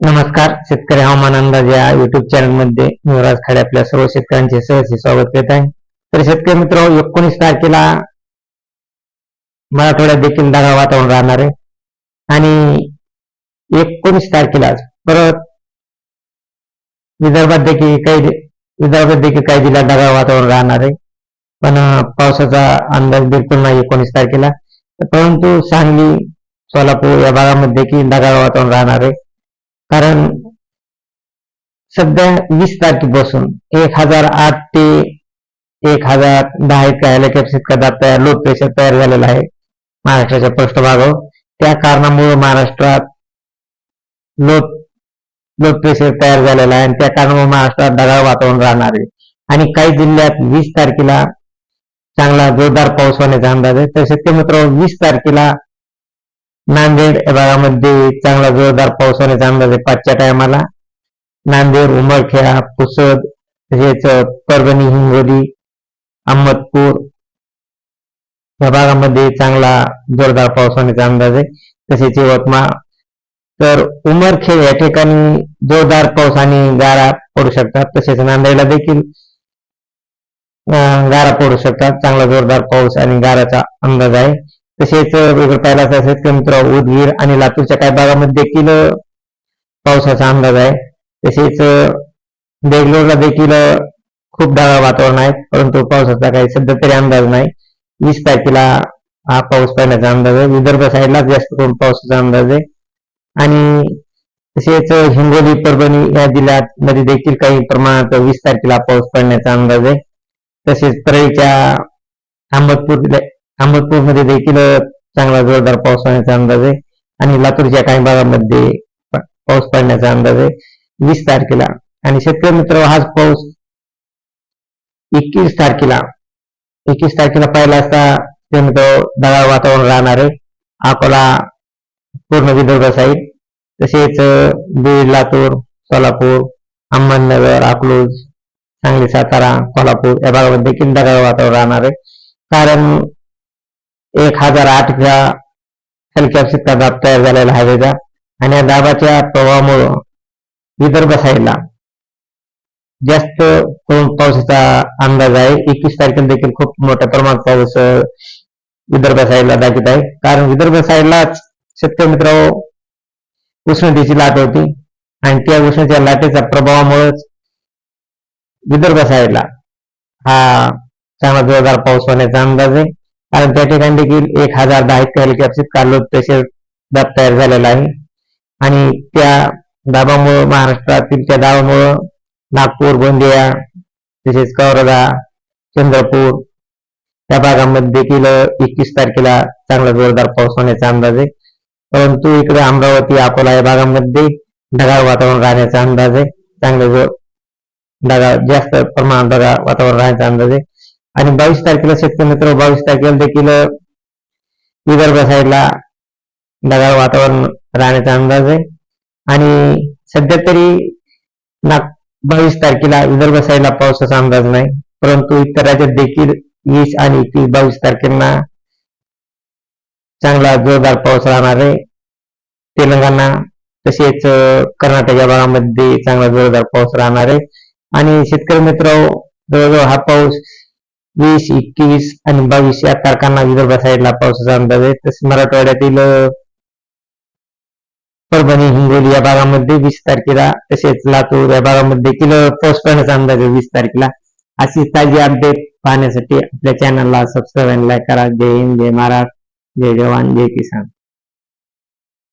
नमस्कार शेतकरी हवामान अंदाज या युट्यूब चॅनलमध्ये युवराज खाडे आपल्या सर्व शेतकऱ्यांचे सहज स्वागत करत आहे. तर शेतकरी मित्र एकोणीस तारखेला मराठवाड्यात देखील ढगाळ वातावरण राहणार आहे. आणि एकोणीस तारखेला परत विदर्भात देखील काही विदर्भात देखील काही जिल्ह्यात ढगाळ वातावरण राहणार आहे. पण पावसाचा अंदाज बिलकुल नाही एकोणीस तारखेला. परंतु सांगली सोलापूर या भागामध्ये देखील ढगाळ वातावरण राहणार आहे. कारण सध्या वीस तारखेपासून एक हजार आठ ते एक हजार दहा इतका हेलिकॅप्टर कदा तयार लो प्रेशर तयार झालेला आहे महाराष्ट्राच्या पृष्ठभागावर. त्या कारणामुळे महाराष्ट्रात लो लो प्रेशर तयार झालेला आहे आणि त्या कारणामुळे महाराष्ट्रात ढगाळ वातावरण राहणार आहे. आणि काही जिल्ह्यात वीस तारखेला चांगला जोरदार पाऊस होण्याचा अंदाज आहे. तर शेतकरी मित्र वीस तारखेला नांदेड या भागामध्ये चांगला जोरदार पाऊस होण्याचा अंदाज आहे पाचच्या टायमाला. नांदेड उमरखेडा पुसद तसेच परभणी हिंगोली अहमदपूर. या भागामध्ये चांगला जोरदार पाऊस होण्याचा अंदाज आहे तसेच यवतमाळ. तर उमरखेड या ठिकाणी जोरदार पाऊस आणि गारा पडू शकतात. तसेच नांदेडला देखील गारा पडू शकतात. चांगला जोरदार पाऊस आणि गाराचा अंदाज आहे. तसेच वेगळं पाहिला तर शेतकरी उदगीर आणि लातूरच्या काही भागामध्ये देखील पावसाचा अंदाज आहे. तसेच बेंगलोरला देखील खूप ढगाळ वातावरण आहे परंतु पावसाचा काही सध्या तरी अंदाज नाही. वीस तारखेला हा पाऊस पडण्याचा अंदाज आहे. विदर्भ साईडलाच जास्त करून पावसाचा अंदाज आहे. आणि तसेच हिंगोली परभणी या जिल्ह्यात मध्ये देखील काही प्रमाणात वीस तारखेला पाऊस पडण्याचा अंदाज आहे. तसेच परळीच्या अहमदपूर अहमदपूरमध्ये देखील चांगला जोरदार पाऊस होण्याचा अंदाज आहे. आणि लातूरच्या काही भागामध्ये पाऊस पडण्याचा अंदाज आहे. वीस तारखेला. आणि शेतकरी मित्र हाच पाऊस एकवीस तारखेला. एकवीस तारखेला पाहिला असता ते मित्र दगाळ वातावरण राहणार आहे. अकोला पूर्ण विदर्भ साईड. तसेच बीड लातूर सोलापूर अहमदनगर अकलूज सांगली सातारा कोल्हापूर या भागामध्ये देखील दगाळ वातावरण राहणार आहे. कारण एक हजार आठ च्या हलक्या दाब तयार झालेला हवेचा आणि या दाबाच्या प्रवाहामुळं विदर्भ साईडला जास्त करून पावसाचा अंदाज आहे. एकवीस तारखेला देखील खूप मोठ्या प्रमाणात पाऊस विदर्भ साईडला दाखवत आहे. कारण विदर्भ साईडलाच शेतकरी मित्र उष्णतेची लाट होती. आणि त्या उष्णतेच्या लाटेच्या प्रभावामुळेच विदर्भ साईडला हा चांगला जोरदार पाऊस होण्याचा अंदाज आहे. कारण त्या ठिकाणी देखील एक हजार दहा इतका हेलिकॅप्टर कार्लोज प्रेशर दाब तयार झालेला आहे. आणि त्या दाबामुळं महाराष्ट्रातील त्या दाबामुळं नागपूर गोंदिया तसेच कौरगा चंद्रपूर या भागामध्ये देखील एकवीस तारखेला चांगला जोरदार पाऊस होण्याचा अंदाज आहे. परंतु इकडे अमरावती अकोला या भागामध्ये ढगाळ वातावरण राहण्याचा अंदाज आहे. चांगलं जो ढगाळ जास्त प्रमाणात ढगाळ वातावरण राहण्याचा अंदाज आहे. आणि बावीस तारखेला शेतकरी मित्र बावीस तारखेला देखील विदर्भ साईडला ढगाळ वातावरण राहण्याचा अंदाज आहे. आणि सध्या तरी ना बावीस तारखेला विदर्भ साईडला पावसाचा अंदाज नाही. परंतु इतर राज्यात देखील वीस आणि एकवीस बावीस तारखेला चांगला जोरदार पाऊस राहणार आहे. तेलंगणा तसेच कर्नाटक या भागामध्ये चांगला जोरदार पाऊस राहणार आहे. आणि शेतकरी मित्र जवळजवळ हा पाऊस वीस एकवीस आणि बावीस या तारखांना विदर्भ साईडला पावसाचा अंदाज आहे. तसेच मराठवाड्यातील परभणी हिंगोली या भागामध्ये वीस तारखेला तसेच लातूर या भागामध्ये देखील पाऊस पडण्याचा अंदाज आहे वीस तारखेला. अशी ताजी अपडेट पाहण्यासाठी आपल्या चॅनलला सबस्क्राईब आणि लाईक करा. जय हिंद जय महाराष्ट्र जय जवान जय किसान.